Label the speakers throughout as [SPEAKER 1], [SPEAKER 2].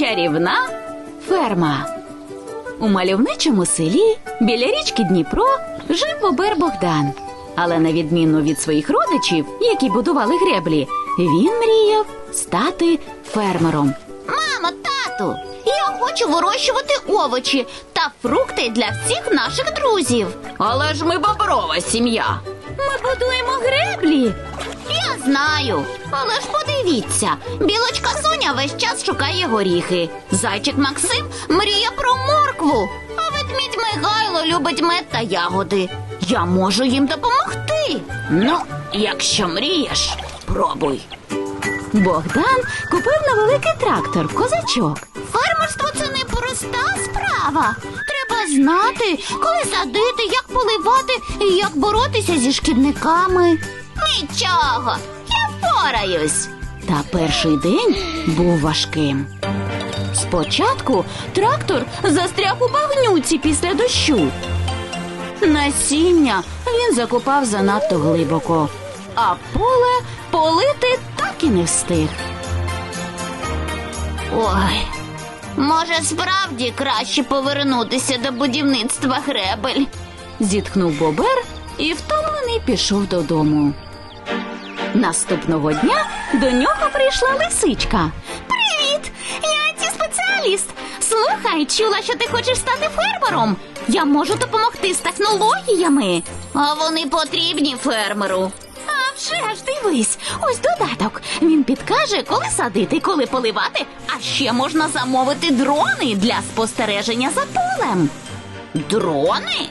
[SPEAKER 1] Чарівна ферма. У мальовничому селі біля річки Дніпро жив бобер Богдан. Але на відміну від своїх родичів, які будували греблі, він мріяв стати фермером.
[SPEAKER 2] Мамо, тату, я хочу вирощувати овочі та фрукти для всіх наших друзів.
[SPEAKER 1] Але ж ми боброва сім'я. Ми будуємо греблі.
[SPEAKER 2] Знаю, але ж подивіться, білочка Соня весь час шукає горіхи. Зайчик Максим мріє про моркву, а ведмідь Михайло любить мед та ягоди. Я можу їм допомогти.
[SPEAKER 1] Ну, якщо мрієш, пробуй. Богдан купив невеликий трактор, козачок.
[SPEAKER 2] Фермерство це не проста справа. Треба знати, коли садити, як поливати і як боротися зі шкідниками. Нічого, я впораюсь.
[SPEAKER 1] Та перший день був важким. Спочатку трактор застряг у багнюці після дощу. Насіння він закопав занадто глибоко, а поле полити так і не встиг.
[SPEAKER 2] Ой, може, справді краще повернутися до будівництва гребель.
[SPEAKER 1] Зітхнув бобер і втомлений пішов додому. Наступного дня до нього прийшла лисичка.
[SPEAKER 2] Привіт! Я ті спеціаліст. Слухай, чула, що ти хочеш стати фермером. Я можу допомогти з технологіями. А вони потрібні фермеру.
[SPEAKER 1] А вже ж дивись, ось додаток. Він підкаже, коли садити, коли поливати, а ще можна замовити дрони для спостереження за полем.
[SPEAKER 2] Дрони?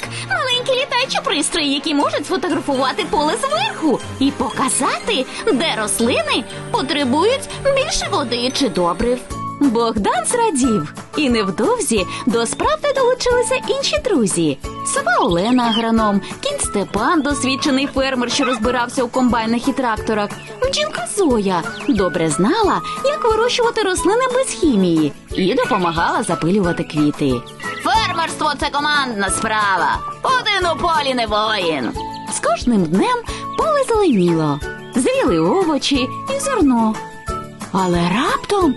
[SPEAKER 1] Так, маленькі літаючі пристрої, які можуть сфотографувати поле зверху і показати, де рослини потребують більше води чи добрив. Богдан зрадів, і невдовзі до справди долучилися інші друзі. Сова Олена агроном, кінь Степан, досвідчений фермер, що розбирався у комбайнах і тракторах. Бджілка Зоя добре знала, як вирощувати рослини без хімії, і допомагала запилювати квіти.
[SPEAKER 2] Фермерство це командна справа. Один у полі не воїн.
[SPEAKER 1] З кожним днем поле зеленіло, зріли овочі і зерно. Але раптом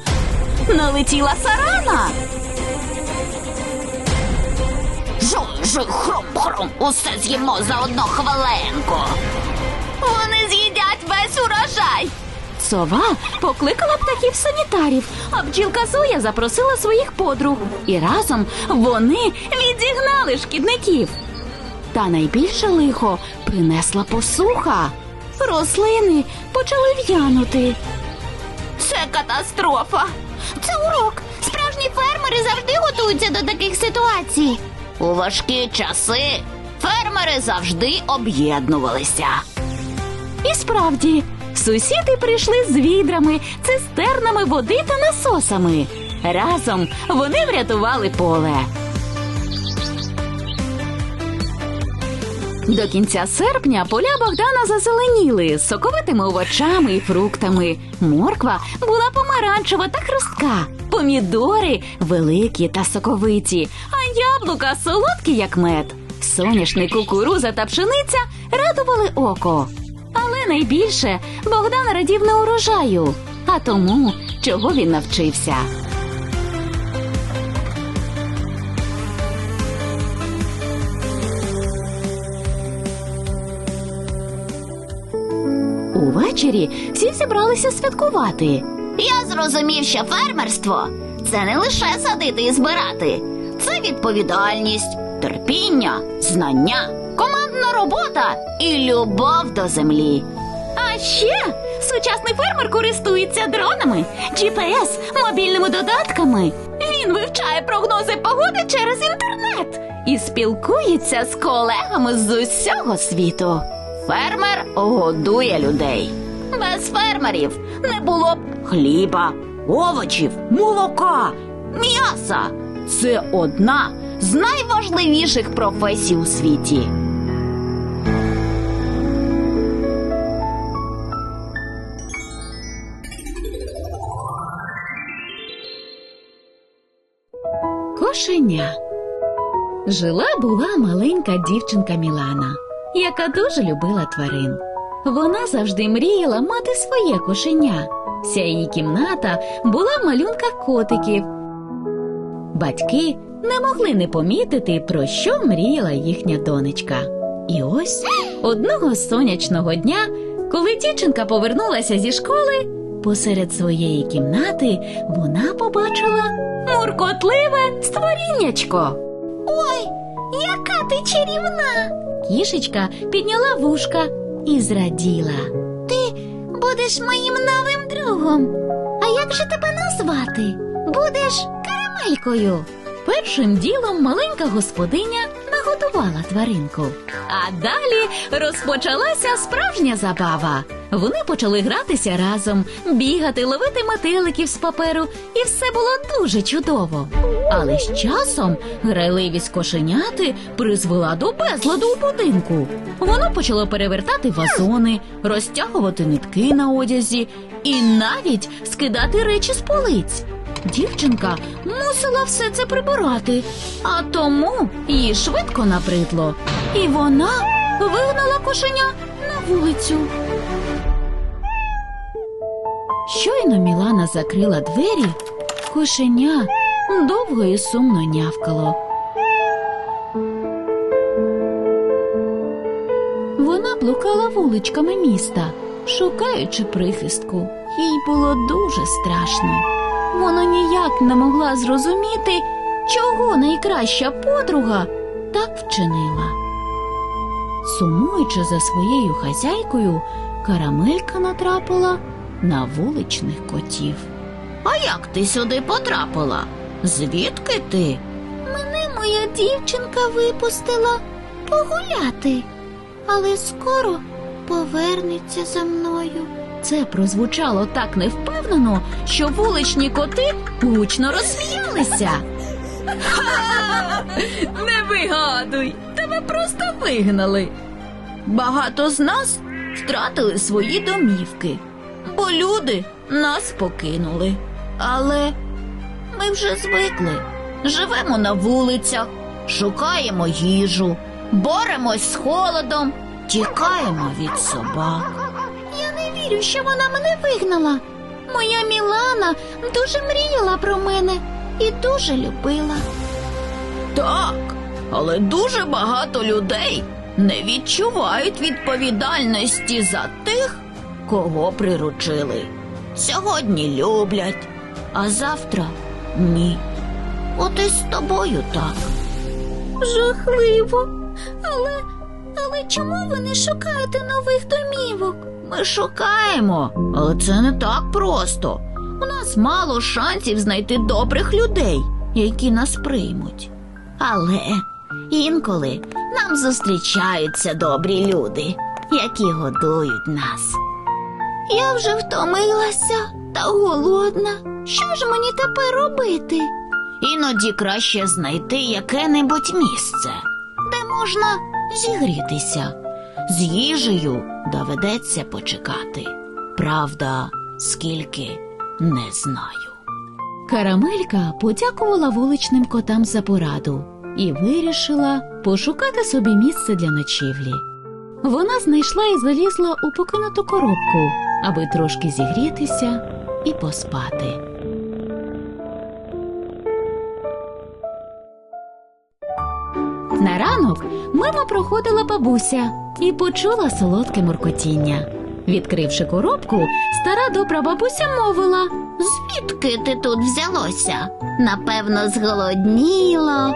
[SPEAKER 1] налетіла сарана.
[SPEAKER 2] Жу-жу, хрум-хрум, усе з'їмо за одну хвилинку. Вони з'їдять весь урожай.
[SPEAKER 1] Сова покликала птахів санітарів, а бджілка Зоя запросила своїх подруг. І разом вони відігнали шкідників. Та найбільше лихо принесла посуха. Рослини почали в'янути.
[SPEAKER 2] Це катастрофа. Це урок. Справжні фермери завжди готуються до таких ситуацій. У важкі часи фермери завжди об'єднувалися.
[SPEAKER 1] І справді, сусіди прийшли з відрами, цистернами води та насосами. Разом вони врятували поле. До кінця серпня поля Богдана зазеленіли з соковитими овочами і фруктами. Морква була помаранчева та хрустка, помідори великі та соковиті, а яблука солодкі, як мед. Соняшник, кукуруза та пшениця радували око. Але найбільше Богдан радів не урожаю, а тому, чого він навчився. Увечері всі зібралися святкувати.
[SPEAKER 2] Я зрозумів, що фермерство це не лише садити і збирати, це відповідальність, терпіння, знання, командна робота і любов до землі.
[SPEAKER 1] А ще сучасний фермер користується дронами, GPS, мобільними додатками. Він вивчає прогнози погоди через інтернет і спілкується з колегами з усього світу.
[SPEAKER 2] Фермер годує людей. Без фермерів не було б хліба, овочів, молока, м'яса. Це одна з найважливіших професій у світі.
[SPEAKER 1] Кошеня. Жила була маленька дівчинка Мілана, яка дуже любила тварин. Вона завжди мріяла мати своє кошеня. Ця її кімната була в малюнках котиків. Батьки не могли не помітити, про що мріяла їхня донечка. І ось одного сонячного дня, коли дівчинка повернулася зі школи, посеред своєї кімнати вона побачила муркотливе створіннячко. Ой, яка ти чарівна! Кішечка підняла вушка і зраділа. Ти будеш моїм новим другом. А як же тебе назвати? Будеш карамелькою. Першим ділом маленька господиня нагодувала тваринку. А далі розпочалася справжня забава. Вони почали гратися разом, бігати, ловити метеликів з паперу, і все було дуже чудово. Але з часом грайливість кошеняти призвела до безладу у будинку. Воно почало перевертати вазони, розтягувати нитки на одязі і навіть скидати речі з полиць. Дівчинка мусила все це прибирати, а тому їй швидко набридло, і вона вигнала кошеня на вулицю. Щойно Мілана закрила двері, кошеня довго і сумно нявкало. Вона блукала вуличками міста, шукаючи прихистку. Їй було дуже страшно. Вона ніяк не могла зрозуміти, чого найкраща подруга так вчинила. Сумуючи за своєю хазяйкою, карамелька натрапила на вуличних котів.
[SPEAKER 2] А як ти сюди потрапила? Звідки ти?
[SPEAKER 1] Мене моя дівчинка випустила погуляти, але скоро повернеться за мною. Це прозвучало так невпевнено, що вуличні коти гучно розсміялися. Не вигадуй, тебе просто вигнали. Багато з нас втратили свої домівки, бо люди нас покинули. Але ми вже звикли. Живемо на вулицях, шукаємо їжу, боремось з холодом, тікаємо від собак. Я не вірю, що вона мене вигнала. Моя Мілана дуже мріяла про мене і дуже любила. Так, але дуже багато людей не відчувають відповідальності за тих, кого приручили. Сьогодні люблять, а завтра ні. От і з тобою так. Жахливо. Але, але чому ви не шукаєте нових домівок? Ми шукаємо, але це не так просто. У нас мало шансів знайти добрих людей, які нас приймуть. Але інколи нам зустрічаються добрі люди, які годують нас. Я вже втомилася та голодна. Що ж мені тепер робити? Іноді краще знайти яке-небудь місце, де можна зігрітися. З їжею доведеться почекати. Правда, скільки не знаю. Карамелька подякувала вуличним котам за пораду і вирішила пошукати собі місце для ночівлі. Вона знайшла і залізла у покинуту коробку, аби трошки зігрітися і поспати. На ранок мимо проходила бабуся і почула солодке муркотіння. Відкривши коробку, стара добра бабуся мовила
[SPEAKER 2] Звідки ти тут взялося? Напевно, зголодніло.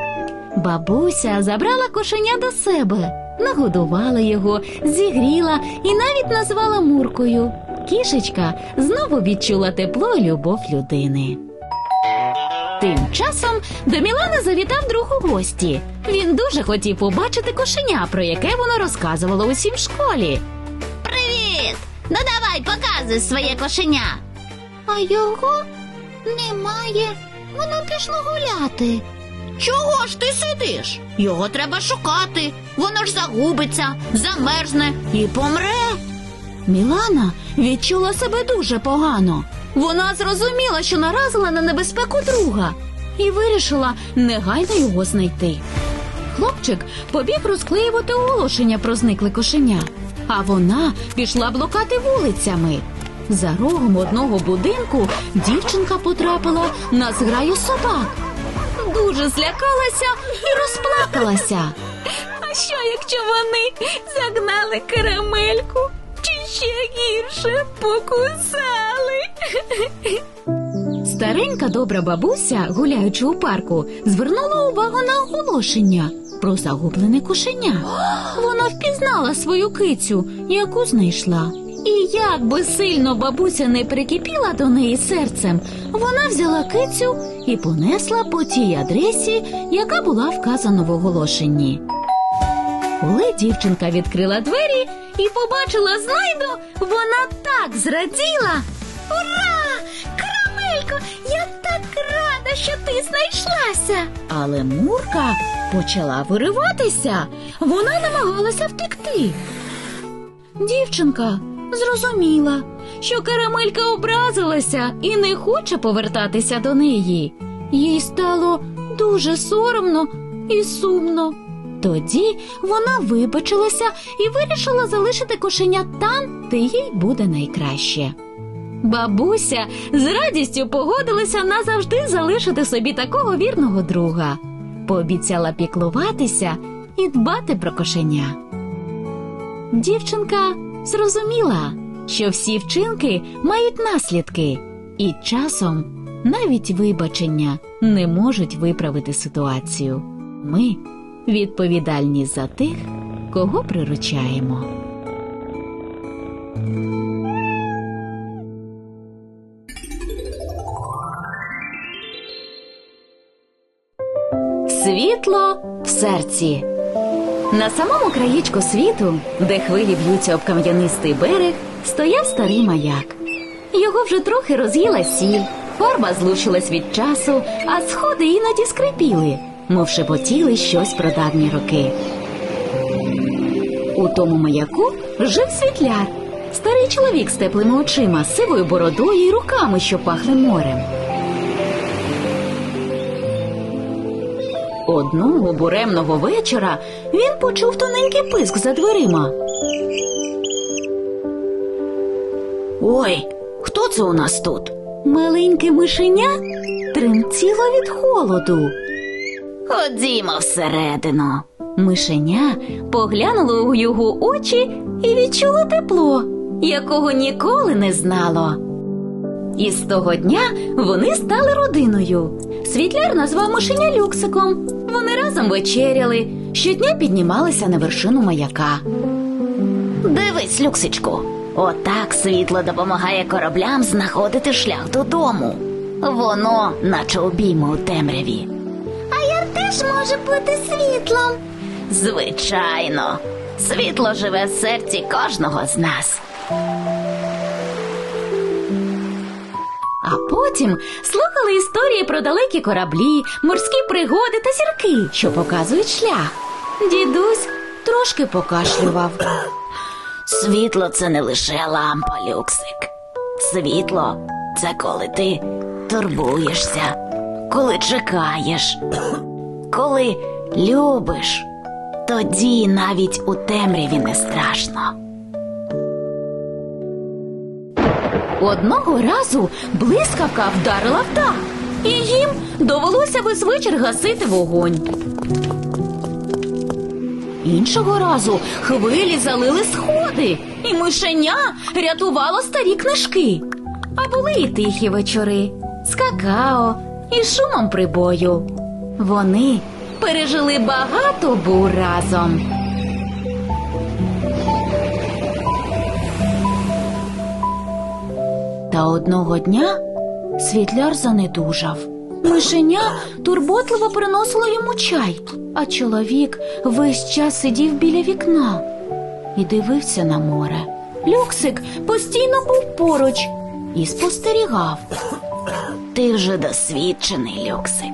[SPEAKER 1] Бабуся забрала кошеня до себе, нагодувала його, зігріла і навіть назвала Муркою. Кішечка знову відчула тепло і любов людини. Тим часом до Мілани завітав друг у гості. Він дуже хотів побачити кошеня, про яке воно розказувало усім в школі.
[SPEAKER 2] Привіт! Ну давай, показуй своє кошеня.
[SPEAKER 1] А його немає. Воно пішло гуляти.
[SPEAKER 2] Чого ж ти сидиш? Його треба шукати. Воно ж загубиться, замерзне і помре.
[SPEAKER 1] Мілана відчула себе дуже погано. Вона зрозуміла, що наразила на небезпеку друга і вирішила негайно його знайти. Хлопчик побіг розклеювати оголошення про зникле кошеня, а вона пішла блукати вулицями. За рогом одного будинку дівчинка потрапила на зграю собак. Дуже злякалася і розплакалася. А що, якщо вони загнали карамельку? Чи ще гірше покусали? Старенька добра бабуся, гуляючи у парку, звернула увагу на оголошення про загублене кошеня. Вона впізнала свою кицю, яку знайшла. І як би сильно бабуся не прикипіла до неї серцем, вона взяла кицю і понесла по тій адресі, яка була вказана в оголошенні. Коли дівчинка відкрила двері і побачила знайду, вона так зраділа. Ура! Карамелько, я так рада, що ти знайшлася. Але Мурка почала вириватися. Вона намагалася втекти. Дівчинка зрозуміла, що карамелька образилася і не хоче повертатися до неї. Їй стало дуже соромно і сумно. Тоді вона вибачилася і вирішила залишити кошеня там, де їй буде найкраще. Бабуся з радістю погодилася назавжди залишити собі такого вірного друга, пообіцяла піклуватися і дбати про кошеня. Дівчинка зрозуміла, що всі вчинки мають наслідки, і часом навіть вибачення не можуть виправити ситуацію. Ми відповідальні за тих, кого приручаємо. Світло в серці. На самому краєчку світу, де хвилі б'ються об кам'янистий берег, стояв старий маяк. Його вже трохи роз'їла сіль, фарба злучилась від часу, а сходи іноді скрипіли, мов шепотіли щось про давні роки. У тому маяку жив світляр, старий чоловік з теплими очима, сивою бородою і руками, що пахли морем. Одного буремного вечора він почув тоненький писк за дверима. Ой, хто це у нас тут? Маленьке мишеня тремтіло від холоду. Ходімо всередину. Мишеня поглянуло у його очі і відчуло тепло, якого ніколи не знало. І з того дня вони стали родиною. Світляр назвав мишеня Люксиком. Вони разом вечеряли, щодня піднімалися на вершину маяка. Дивись, Люксичку, отак світло допомагає кораблям знаходити шлях додому. Воно, наче обійми у темряві.
[SPEAKER 2] А я теж можу бути світлом.
[SPEAKER 1] Звичайно, світло живе в серці кожного з нас. А потім слухали історії про далекі кораблі, морські пригоди та зірки, що показують шлях. Дідусь трошки покашлював. Світло це не лише лампа, Люксик. Світло це коли ти турбуєшся, коли чекаєш, коли любиш. Тоді навіть у темряві не страшно. Одного разу блискавка вдарила в дах, і їм довелося весь вечір гасити вогонь. Іншого разу хвилі залили сходи, і мишеня рятувало старі книжки. А були і тихі вечори з какао і шумом прибою. Вони пережили багато бур разом. Та одного дня світляр занедужав. Мишеня турботливо приносило йому чай, а чоловік весь час сидів біля вікна і дивився на море. Люксик постійно був поруч і спостерігав. Ти вже досвідчений, Люксик.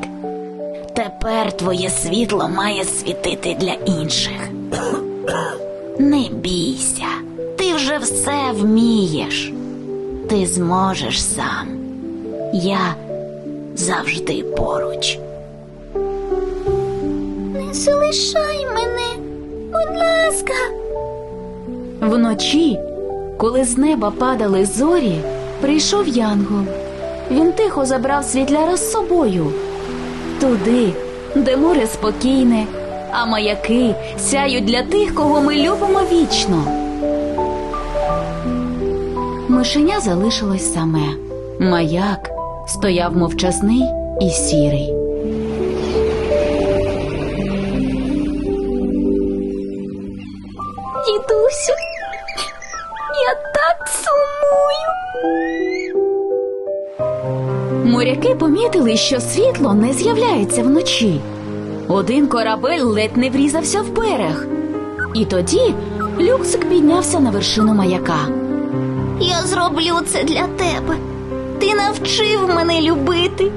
[SPEAKER 1] Тепер твоє світло має світити для інших. Не бійся, ти вже все вмієш. Ти зможеш сам. Я завжди поруч.
[SPEAKER 2] Не залишай мене, будь ласка.
[SPEAKER 1] Вночі Коли з неба падали зорі, прийшов янгол. Він тихо забрав світляра з собою. Туди, де море спокійне, а маяки сяють для тих, кого ми любимо вічно. Мишеня залишилось саме. Маяк стояв мовчазний і сірий. Дідусю, я так сумую. Моряки помітили, що світло не з'являється вночі. Один корабель ледь не врізався в берег. І тоді Люксик піднявся на вершину маяка.
[SPEAKER 2] Я зроблю це для тебе. Ти навчив мене любити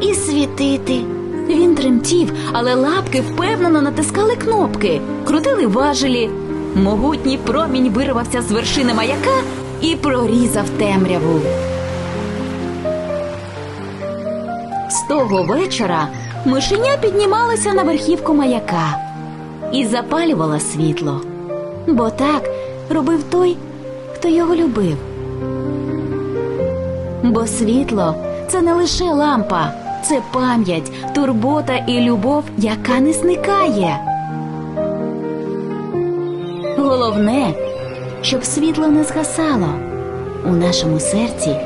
[SPEAKER 2] і світити.
[SPEAKER 1] Він тремтів, але лапки впевнено натискали кнопки, крутили важелі. Могутній промінь вирвався з вершини маяка і прорізав темряву. З того вечора мишеня піднімалася на верхівку маяка і запалювала світло. Бо так робив той, хто його любив. Бо світло це не лише лампа, це пам'ять, турбота і любов, яка не зникає. Головне, щоб світло не згасало у нашому серці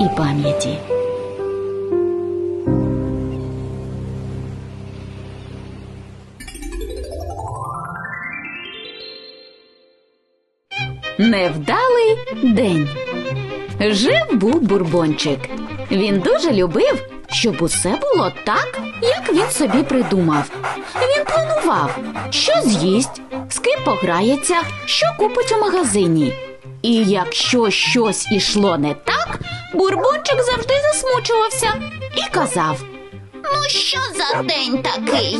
[SPEAKER 1] і пам'яті. Невдалий день. Жив був бурбончик. Він дуже любив, щоб усе було так, як він собі придумав. Він планував, що з'їсть, з ким пограється, що купить у магазині. І якщо щось ішло не так, бурбончик завжди засмучувався і казав:
[SPEAKER 2] Ну що за день такий?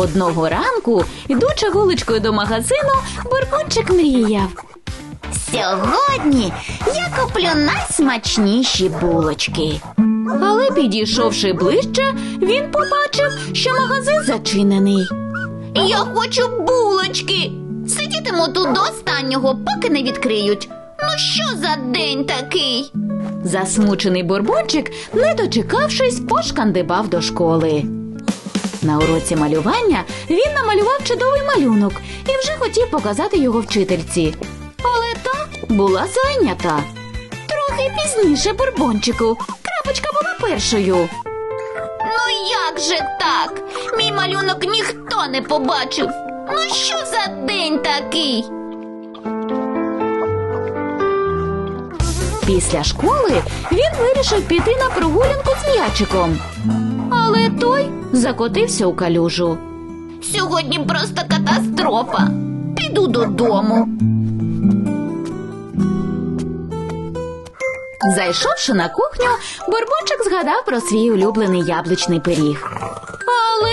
[SPEAKER 1] Одного ранку, ідучи вуличкою до магазину, бурбончик мріяв.
[SPEAKER 2] Сьогодні я куплю найсмачніші булочки.
[SPEAKER 1] Але підійшовши ближче, він побачив, що магазин зачинений.
[SPEAKER 2] Я хочу булочки. Сидітиму тут до останнього, поки не відкриють. Ну що за день такий?
[SPEAKER 1] Засмучений бурбончик, не дочекавшись, пошкандибав до школи. На уроці малювання він намалював чудовий малюнок і вже хотів показати його вчительці. Але та була зайнята. Трохи пізніше бурбончику. Крапочка була першою.
[SPEAKER 2] Ну як же так? Мій малюнок ніхто не побачив. Ну що за день такий?
[SPEAKER 1] Після школи він вирішив піти на прогулянку з м'ячиком. Але той закотився у калюжу.
[SPEAKER 2] Сьогодні просто катастрофа. Піду додому.
[SPEAKER 1] Зайшовши на кухню, Бурбончик згадав про свій улюблений яблучний пиріг. Але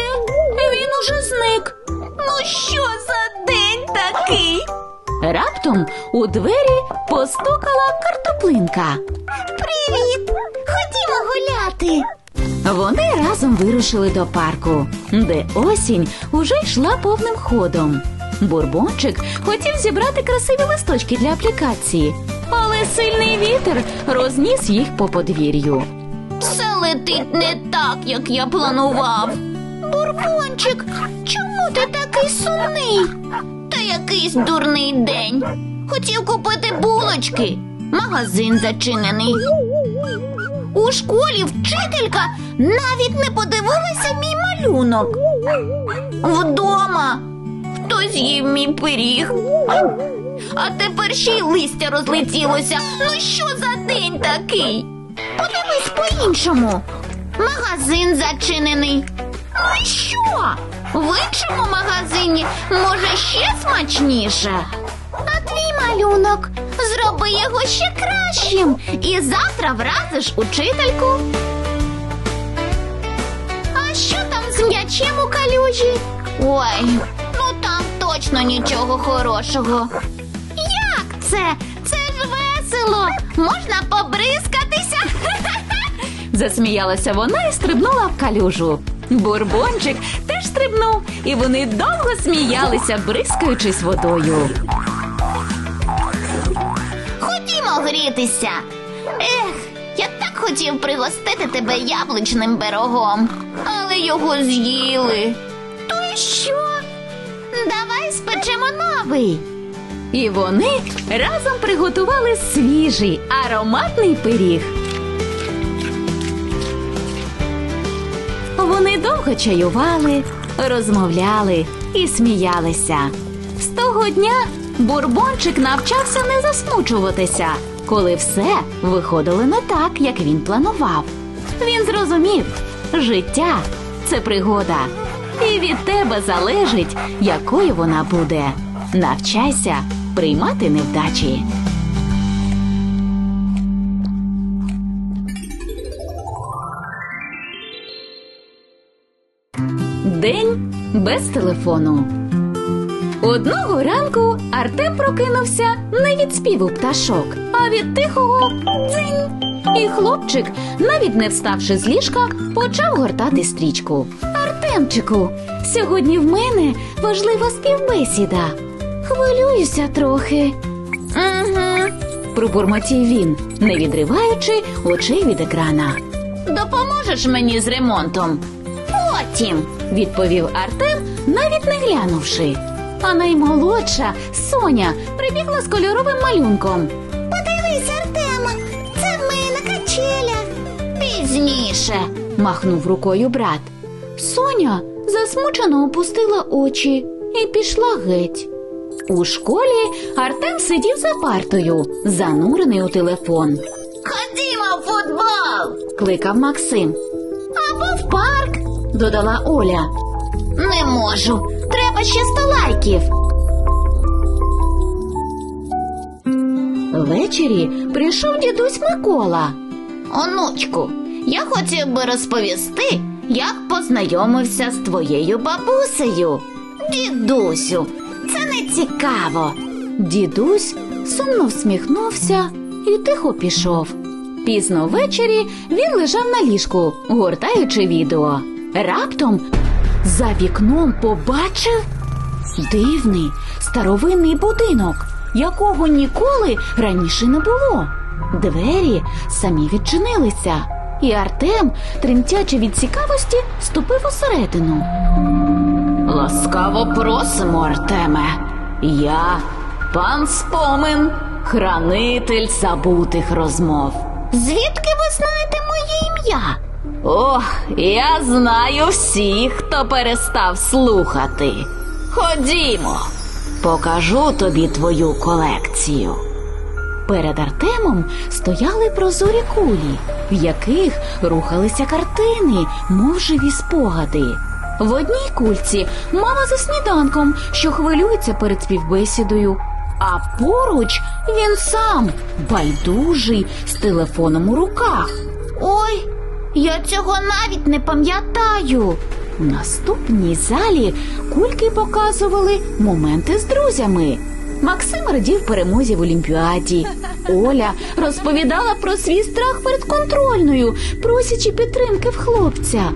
[SPEAKER 1] він уже зник.
[SPEAKER 2] Ну що за день такий?
[SPEAKER 1] Раптом у двері постукала картоплинка.
[SPEAKER 2] Привіт! Ходімо гуляти.
[SPEAKER 1] Вони разом вирушили до парку, де осінь уже йшла повним ходом. Бурбончик хотів зібрати красиві листочки для аплікації, але сильний вітер розніс їх по подвір'ю.
[SPEAKER 2] Все летить не так, як я планував. Бурбончик, чому ти такий сумний? Та якийсь дурний день. Хотів купити булочки. Магазин зачинений. У школі вчителька навіть не подивилася мій малюнок. Вдома хтось їв мій пиріг. А тепер ще й листя розлетілося. Ну що за день такий? Подивись по-іншому. Магазин зачинений. Ну і що? В іншому магазині може ще смачніше. Малюнок зроби його ще кращим і завтра вразиш учительку. А що там з м'ячем у калюжі? Ой, ну там точно нічого хорошого. Як це? Це ж весело. Можна побризкатися.
[SPEAKER 1] Засміялася вона і стрибнула в калюжу. Бурбончик теж стрибнув, і вони довго сміялися, бризкаючись водою.
[SPEAKER 2] Погрітися. Ех, я так хотів пригостити тебе яблучним пирогом, але його з'їли. То й що? Давай спечемо новий.
[SPEAKER 1] І вони разом приготували свіжий ароматний пиріг. Вони довго чаювали, розмовляли і сміялися. З того дня бурбончик навчався не засмучуватися, коли все виходило не так, як він планував. Він зрозумів, життя це пригода, і від тебе залежить, якою вона буде. Навчайся приймати невдачі. День без телефону. Одного ранку Артем прокинувся не від співу пташок, а від тихого дзинь. І хлопчик, навіть не вставши з ліжка, почав гортати стрічку. Артемчику, сьогодні в мене важлива співбесіда. Хвилююся трохи.
[SPEAKER 2] Угу.
[SPEAKER 1] Пробурмотів він, не відриваючи очей від екрана.
[SPEAKER 2] Допоможеш мені з ремонтом? Потім.
[SPEAKER 1] Відповів Артем, навіть не глянувши. А наймолодша Соня прибігла з кольоровим малюнком.
[SPEAKER 2] Пізніше.
[SPEAKER 1] Махнув рукою брат. Соня засмучено опустила очі і пішла геть. У школі Артем сидів за партою, занурений у телефон.
[SPEAKER 2] Ходімо в футбол.
[SPEAKER 1] Кликав Максим. Або в парк, додала Оля.
[SPEAKER 2] Не можу. Треба ще сто лайків.
[SPEAKER 1] Ввечері прийшов дідусь Микола.
[SPEAKER 2] Онучку, я хотів би розповісти, як познайомився з твоєю бабусею. Дідусю, це не цікаво.
[SPEAKER 1] Дідусь сумно всміхнувся і тихо пішов. Пізно ввечері він лежав на ліжку, гортаючи відео. Раптом за вікном побачив дивний старовинний будинок, якого ніколи раніше не було. Двері самі відчинилися, і Артем, тремтячи від цікавості, ступив усередину. Ласкаво просимо, Артеме. Я пан Спомин, хранитель забутих розмов.
[SPEAKER 2] Звідки ви знаєте моє ім'я?
[SPEAKER 1] Ох, я знаю всіх, хто перестав слухати. Ходімо, покажу тобі твою колекцію. Перед Артемом стояли прозорі кулі, в яких рухалися картини, мов живі спогади. В одній кульці мама за сніданком, що хвилюється перед співбесідою, а поруч він сам, байдужий, з телефоном у руках.
[SPEAKER 2] Ой, я цього навіть не пам'ятаю.
[SPEAKER 1] У наступній залі кульки показували моменти з друзями. Максим радів перемозі в Олімпіаді. Оля розповідала про свій страх перед контрольною, просячи підтримки в хлопця.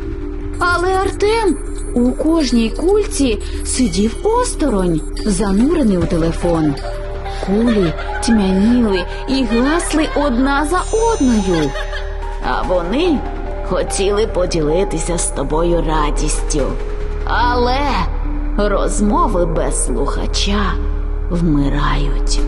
[SPEAKER 1] Але Артем у кожній кульці сидів осторонь, занурений у телефон. Кулі тьмяніли і гасли одна за одною. А вони хотіли поділитися з тобою радістю. Але розмови без слухача вмирають.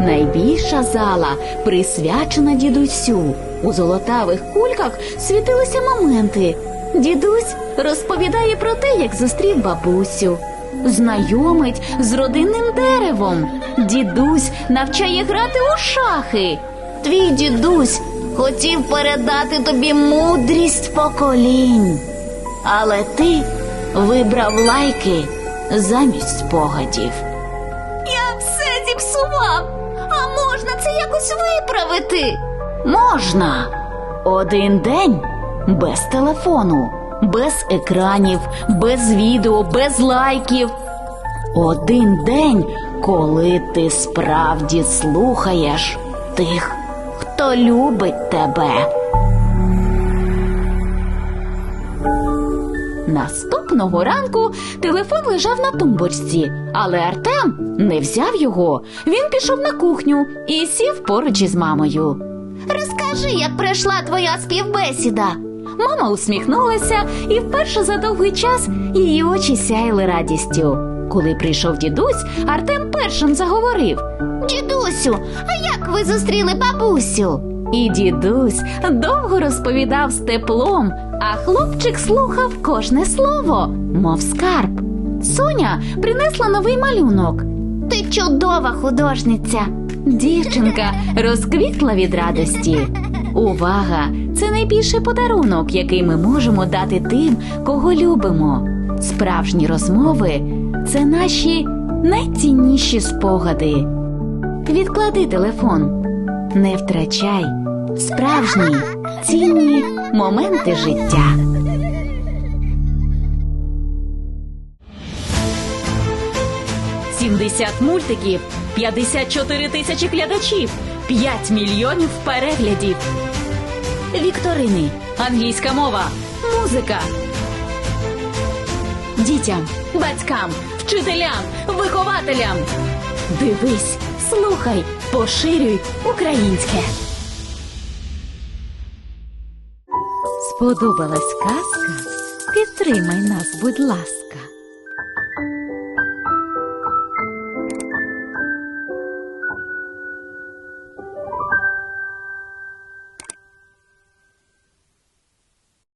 [SPEAKER 1] Найбільша зала присвячена дідусю. У золотавих кульках світилися моменти. Дідусь розповідає про те, як зустрів бабусю. Знайомить з родинним деревом. Дідусь навчає грати у шахи.
[SPEAKER 2] Твій дідусь хотів передати тобі мудрість поколінь.
[SPEAKER 1] Але ти вибрав лайки замість спогадів.
[SPEAKER 2] Я все зіпсував. А можна це якось виправити?
[SPEAKER 1] Можна один день без телефону, без екранів, без відео, без лайків. Один день, коли ти справді слухаєш тих, хто любить тебе. Наступного наступного ранку телефон лежав на тумбочці, але Артем не взяв його. Він пішов на кухню і сів поруч із мамою.
[SPEAKER 2] Розкажи, як пройшла твоя співбесіда.
[SPEAKER 1] Мама усміхнулася, і вперше за довгий час її очі сяяли радістю. Коли прийшов дідусь, Артем першим заговорив.
[SPEAKER 2] Дідусю, а як ви зустріли бабусю?
[SPEAKER 1] І дідусь довго розповідав з теплом, а хлопчик слухав кожне слово, мов скарб. Соня принесла новий малюнок.
[SPEAKER 2] Ти чудова художниця.
[SPEAKER 1] Дівчинка розквітла від радості. Увага! Це найбільший подарунок, який ми можемо дати тим, кого любимо. Справжні розмови це наші найцінніші спогади. Відклади телефон, не втрачай справжні цінні моменти життя. Сімдесят мультиків, 54 тисячі глядачів, 5 мільйонів переглядів. Вікторини, англійська мова, музика. Дітям, батькам, вчителям, вихователям. Дивись, слухай, поширюй українське. Сподобалась казка? Підтримай нас, будь ласка.